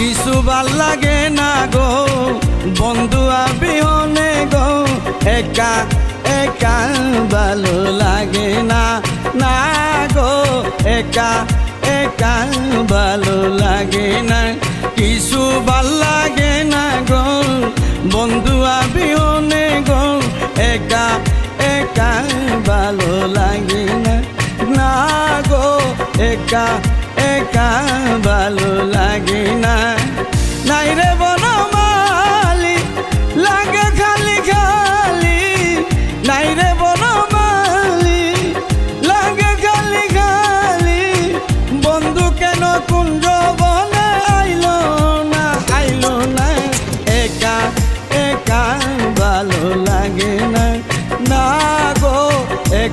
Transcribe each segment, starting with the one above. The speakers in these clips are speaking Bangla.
ভালো লাগে না গো। বন্ধু আবিহনে গো। একা একা ভালো লাগে না না গো। একা একা ভালো লাগে না, কিছু ভালো লাগে না গো। বন্ধু আবিহনে গো। একা একা ভালো লাগে না না গো। একা একা ভালো লাগে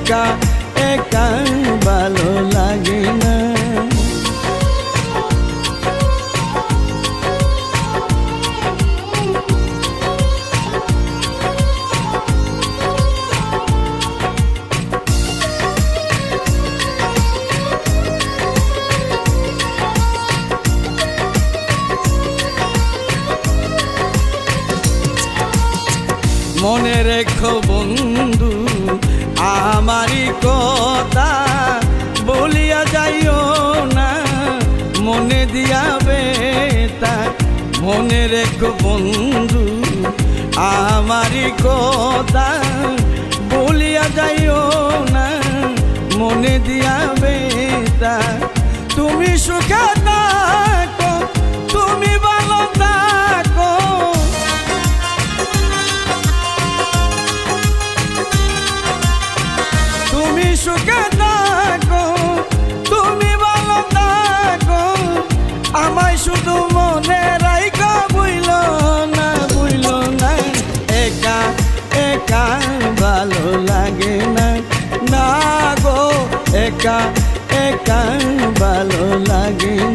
একা একা ভালো লাগে না। মনে রেখো বন্ধু রেখো বন্ধু, আমারই কথা বলিয়া যাইও না, মনে দিয়া তা তুমি সুখে থাকো, তুমি ভালো থাকো। তুমি সুখে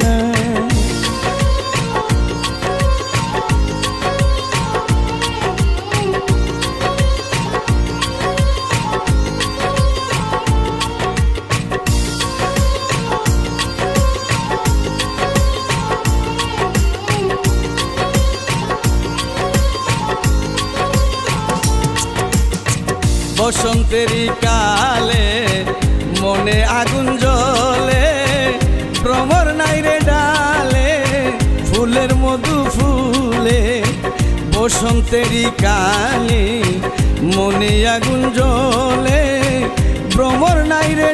না? বসন্তেরই কালে মনে আগুন জ্বলে। ফুলে বসন্তেরই কালে মনে আগুন জ্বলে ভ্রমর নাই রে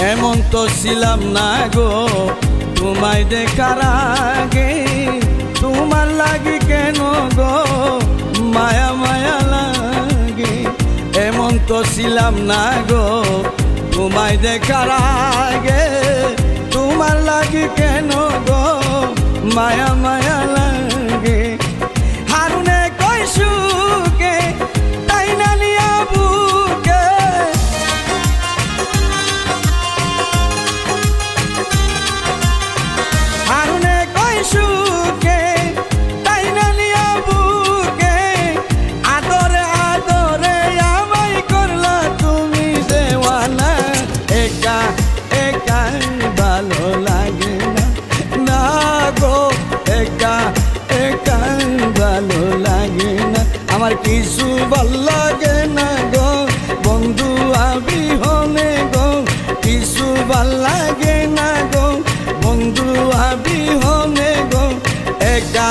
এমন তো ছিলাম না গো। তোমায় দেখার আগে তোমার লাগে কেন গো? মায়া মায়া লাগে। এমন তো ছিলাম না গো। তোমায় দেখার আগে তোমার লাগে কেন গো? মায়া কিছু ভালো লাগে না গো। বন্ধু আবি হনে গো। একা